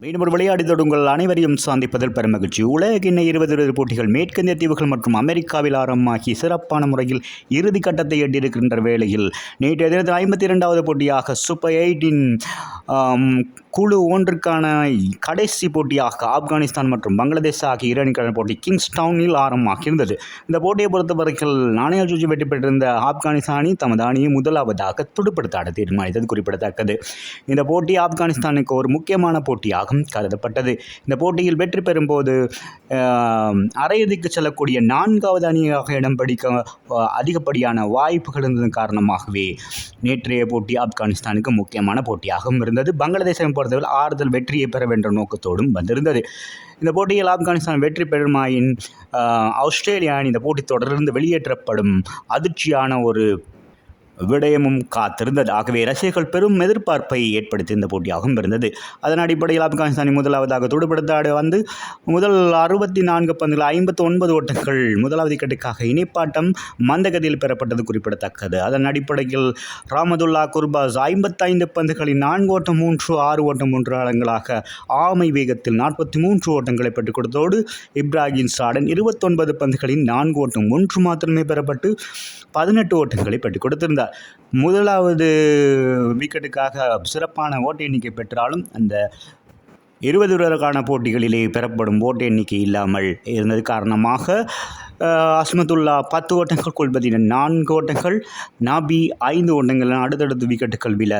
மீண்டும் ஒரு விளையாடி தொடுங்கள் அனைவரையும் சந்திப்பதில் பெருமகிழ்ச்சி. உலகின் இருபது இருபது போட்டிகள் மேற்கிந்திய தீவுகள் மற்றும் அமெரிக்காவில் ஆரம்பமாகி சிறப்பான முறையில் இறுதி கட்டத்தை எட்டியிருக்கின்ற வேளையில் நேற்றைய தினத்தில் ஐம்பத்தி இரண்டாவது போட்டியாக சூப்பர் எயிட்டின் குழு ஒன்றுக்கான கடைசி போட்டியாக ஆப்கானிஸ்தான் மற்றும் பங்களாதேஷ் ஆகிய இரு அணிக்கான போட்டி கிங்ஸ் டவுனில் ஆரம்பமாகியிருந்தது. இந்த போட்டியை பொறுத்தவரையில் நாணய சுற்றி வெற்றி பெற்றிருந்த ஆப்கானிஸ்தான் அணி தமது அணியை முதலாவதாக துடுப்படுத்தாட தீர்மானித்தது குறிப்பிடத்தக்கது. இந்த போட்டி ஆப்கானிஸ்தானுக்கு ஒரு முக்கியமான போட்டியாகும் கருதப்பட்டது. இந்த போட்டியில் வெற்றி பெறும்போது ஆம், அரையிறுதிக்கு செல்லக்கூடிய நான்காவது அணியாக இடம் பிடிக்க அதிகப்படியான வாய்ப்புகள் இருந்ததன் காரணமாகவே நேற்றைய போட்டி ஆப்கானிஸ்தானுக்கு முக்கியமான போட்டியாகவும் இருந்தது. பங்களாதேசை பொறுத்தவரை ஆறுதல் வெற்றியை பெற வேண்ட நோக்கத்தோடும் வந்திருந்தது. இந்த போட்டியில் ஆப்கானிஸ்தான் வெற்றி பெறுமாயின் ஆஸ்திரேலியா அணி இந்த போட்டி தொடர்ந்து வெளியேற்றப்படும் அதிர்ச்சியான ஒரு விடயமும் காத்திருந்தது. ஆகவே ரசிகர்கள் பெரும் எதிர்பார்ப்பை ஏற்படுத்தி இந்த போட்டியாகவும் இருந்தது. அதன் அடிப்படையில் ஆப்கானிஸ்தானை முதலாவதாக துடுபடுத்தாடு வந்து முதல் அறுபத்தி நான்கு பந்துகள் ஐம்பத்தி ஒன்பது ஓட்டங்கள் முதலாவது விக்கெட்டுக்காக இணைப்பாட்டம் மந்தகதியில் பெறப்பட்டது குறிப்பிடத்தக்கது. அதன் அடிப்படையில் ராமதுல்லா குர்பாஸ் ஐம்பத்தைந்து பந்துகளின் நான்கு ஓட்டம் மூன்று ஆறு ஓட்டம் மூன்று ஆழங்களாக ஆமை வேகத்தில் நாற்பத்தி மூன்று ஓட்டங்களை பெற்றுக் கொடுத்ததோடு இப்ராஹிம் சாடன் இருபத்தொன்பது பந்துகளின் நான்கு ஓட்டம் ஒன்று மாத்திரமே பெறப்பட்டு பதினெட்டு ஓட்டங்களை பெற்றுக் கொடுத்திருந்தார். முதலாவது விக்கெட்டுக்காக சிறப்பான ஓட்ட எண்ணிக்கை பெற்றாலும் அந்த இருபது ஓவருக்கான போட்டிகளிலே பெறப்படும் ஓட்ட எண்ணிக்கை இல்லாமல் இருந்தது. காரணமாக அஸ்மதுல்லா பத்து ஓட்டங்கள் கொள்பதின நான்கு ஓட்டங்கள் நாபி ஐந்து ஓட்டங்கள் அடுத்தடுத்து விக்கெட்டுகள் வில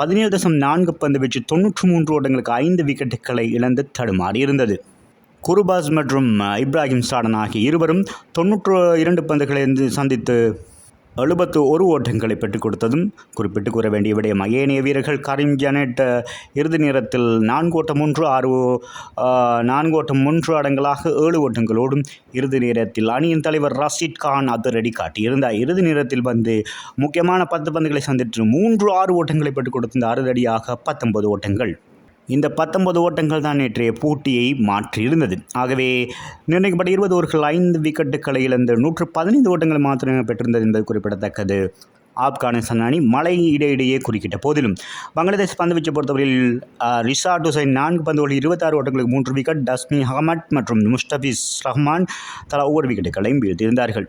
பதினேழு தசம் நான்கு பந்து வச்சு தொண்ணூற்று மூன்று ஓட்டங்களுக்கு ஐந்து விக்கெட்டுகளை இழந்து தடுமாறி இருந்தது. குருபாஸ் மற்றும் இப்ராஹிம் சாடன் ஆகிய இருவரும் தொண்ணூற்று இரண்டு பந்துகளை சந்தித்து எழுபத்து ஒரு ஓட்டங்களை பெற்றுக் கொடுத்ததும் குறிப்பிட்டு கூற வேண்டிய விடயம் ஏனைய வீரர்கள் கரீம் ஜனட் இறுதி நேரத்தில் நான்கு ஓட்டம் ஒன்று ஆறு ஓ- நான்கு ஓட்டம் மூன்று அடங்களாக ஏழு ஓட்டங்களோடும் இறுதி நேரத்தில் அணியின் தலைவர் ரஷீத் கான் அதிரடி காட்டியிருந்தார். இறுதி நேரத்தில் வந்து முக்கியமான பத்து பந்துகளை சந்தித்து மூன்று ஆறு ஓட்டங்களை பெற்றுக் கொடுத்திருந்த அறுதடியாக பத்தொன்பது ஓட்டங்கள் இந்த பத்தொன்பது ஓட்டங்கள் தான் நேற்றைய போட்டியை மாற்றியிருந்தது. ஆகவே நிர்ணயிக்கப்பட்ட இருபது ஓவர்கள் ஐந்து விக்கெட்டுகளை இழந்து நூற்று பதினைந்து ஓட்டங்கள் மாத்திரமே பெற்றிருந்தது என்பது குறிப்பிடத்தக்கது. ஆப்கானிஸ்தான் அணி மழை இடையிடையே குறுக்கிட்ட போதிலும். பங்களாதேஷ் பந்து வீச்சை பொறுத்தவரையில் அஹ், ரிஷாட் ஹுசைன் நான்கு பந்துகளில் இருபத்தாறு ஓட்டங்களுக்கு மூன்று விக்கெட் டஸ்மி அகமட் மற்றும் முஸ்டபிஸ் ரஹ்மான் தலா ஒவ்வொரு விக்கெட்டுகளையும் வீழ்த்தியிருந்தார்கள்.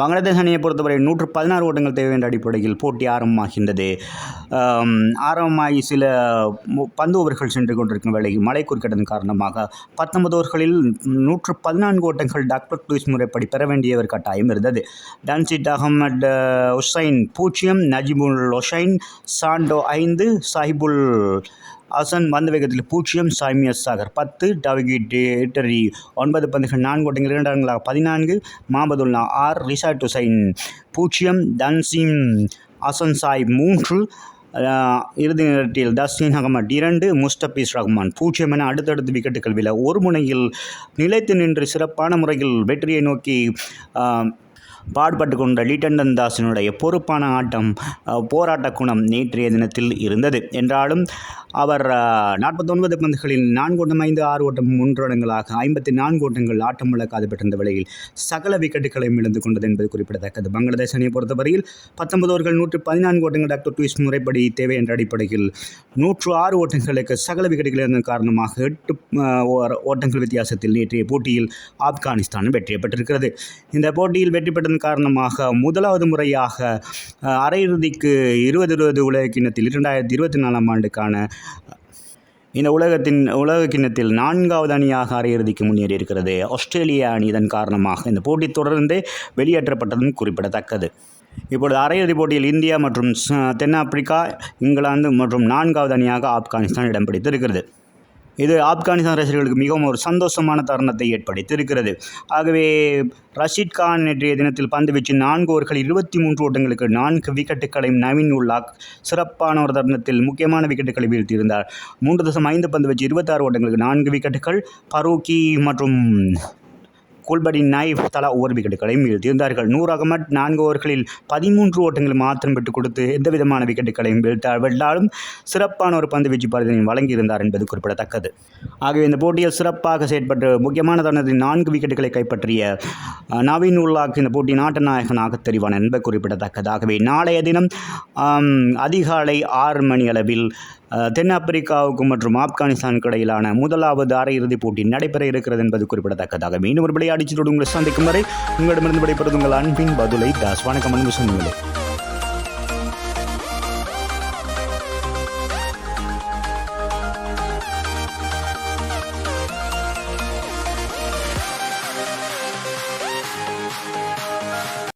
பங்களாதேஷ் அணியை பொறுத்தவரை நூற்று பதினாறு ஓட்டங்கள் தேவை என்ற அடிப்படையில் போட்டி ஆரம்பமாகின்றது. ஆரம்பமாகி சில பந்து ஓவர்கள் சென்று கொண்டிருக்கும் வேளையில் மழை குறுக்கிட்டதன் காரணமாக பத்தொன்பது ஓவர்களில் நூற்று பதினான்கு ஓட்டங்கள் டாக்டர் லூயிஸ் முறைப்படி பெற வேண்டிய ஒரு கட்டாயம் இருந்தது. டன்சிட் அகமட் ஹுசைன் பூஜ்ஜியம் நஜிபுல் ஹொசைன் சாண்டோ ஐந்து சாஹிபுல் ஹசன் வந்த வேகத்தில் பூஜ்ஜியம் சாமிய சாகர். பத்து டவிகிட் இட்டரி ஒன்பது பந்துகள் நான்கு ஓட்டங்கள் இரண்டு பதினான்கு மாபதுல்லா ஆர் ரிஷாட் ஹுசைன் பூஜ்ஜியம் தன்சிம் ஹசன் சாய் மூன்று இறுதி நேரத்தில் தஸ்மின் அகமட் இரண்டு முஸ்தபீஸ் ரஹ்மான் பூஜ்ஜியம் என அடுத்தடுத்து விக்கெட்டுகள் விழ ஒரு முனையில் நிலைத்து நின்று சிறப்பான முறையில் வெற்றியை நோக்கி பாடுபட்டு கொண்ட லீட்டண்டன் தாஸினுடைய பொறுப்பான ஆட்டம் போராட்ட குணம் நேற்றைய தினத்தில் இருந்தது. என்றாலும் அவர் நாற்பத்தொன்பது பந்துகளில் நான்கு ஓட்டம் ஐந்து ஆறு ஓட்டம் மூன்று இடங்களாக ஐம்பத்தி நான்கு ஓட்டங்கள் ஆட்டம் இழக்காது பெற்றிருந்த வேளையில் சகல விக்கெட்டுகளையும் இழந்து கொண்டது என்பது குறிப்பிடத்தக்கது. பங்களாதேஷ் அணியை பொறுத்தவரையில் பத்தொன்பது ஓவர்கள் நூற்று பதினான்கு ஓட்டங்கள் டாக்டர் ட்விஸ் முறைப்படி தேவை என்ற அடிப்படையில் நூற்று ஆறு ஓட்டங்களுக்கு சகல விக்கெட்டுகள் இருந்த காரணமாக எட்டு ஓட்டங்கள் வித்தியாசத்தில் நேற்றைய போட்டியில் ஆப்கானிஸ்தான் வெற்றி பெற்றிருக்கிறது. இந்த போட்டியில் வெற்றி பெற்றதன் காரணமாக முதலாவது முறையாக அரையிறுதிக்கு இருபது இருபது உலக கிண்ணத்தில் இரண்டாயிரத்தி இருபத்தி நாலாம் ஆண்டுக்கான இந்த உலகத்தின் உலக கிண்ணத்தில் நான்காவது அணியாக அரையிறுதிக்கு முன்னேறி இருக்கிறது ஆஸ்திரேலிய அணி இதன் காரணமாக இந்த போட்டி தொடர்ந்து வெளியேற்றப்பட்டதும் குறிப்பிடத்தக்கது. இப்பொழுது அரையிறுதிப் போட்டியில் இந்தியா மற்றும் தென்னாப்பிரிக்கா இங்கிலாந்து மற்றும் நான்காவது அணியாக ஆப்கானிஸ்தான் இடம் பிடித்திருக்கிறது. இது ஆப்கானிஸ்தான் ரசிகர்களுக்கு மிகவும் ஒரு சந்தோஷமான தருணத்தை ஏற்படுத்தியிருக்கிறது. ஆகவே ரஷீத் கான் நேற்றைய தினத்தில் பந்து வீச்சு நான்கு ஓவர்கள் இருபத்தி மூன்று ஓட்டங்களுக்கு நான்கு விக்கெட்டுகளையும் நவீன் உல்லாக் சிறப்பான ஒரு தருணத்தில் முக்கியமான விக்கெட்டுகளை வீழ்த்தியிருந்தார். மூன்று தசம் ஐந்து பந்து வச்சு இருபத்தாறு ஓட்டங்களுக்கு நான்கு விக்கெட்டுகள் பரூக்கி மற்றும் குல்படி நைஃப் தலா ஓர் விக்கெட்டுகளையும் வீழ்த்தியிருந்தார்கள் நூர் அகமட் நான்கு ஓவர்களில் பதிமூன்று ஓட்டங்கள் மாத்திரம் பெற்றுக் கொடுத்து எந்த விதமான விக்கெட்டுகளையும் வீழ்த்தால் விட்டாலும் சிறப்பான ஒரு பந்து வீச்சு பரிதினை வழங்கியிருந்தார் என்பது குறிப்பிடத்தக்கது. ஆகவே இந்த போட்டியில் சிறப்பாக செயற்பட்டு முக்கியமான தனது நான்கு விக்கெட்டுகளை கைப்பற்றிய நவீன் உல்லாக் இந்த போட்டி நாட்டு நாயகனாக தெரிவான் என்பது குறிப்பிடத்தக்கதாகவே நாளைய தினம் அதிகாலை ஆறு மணி அளவில் தென்னாப்பிரிக்காவுக்கும் மற்றும் ஆப்கானிஸ்தானுக்கு இடையிலான முதலாவது அரையிறுதிப் போட்டி நடைபெற இருக்கிறது என்பது குறிப்பிடத்தக்கதாக மீண்டும் ஒரு விளையாடிச்சு உங்களை சந்திக்கும் வரை உங்களிடமிருந்து விடைபெறுவது உங்கள் அன்பின் பதிலை தாஸ். வணக்கம் அன்பு சொன்னீங்களே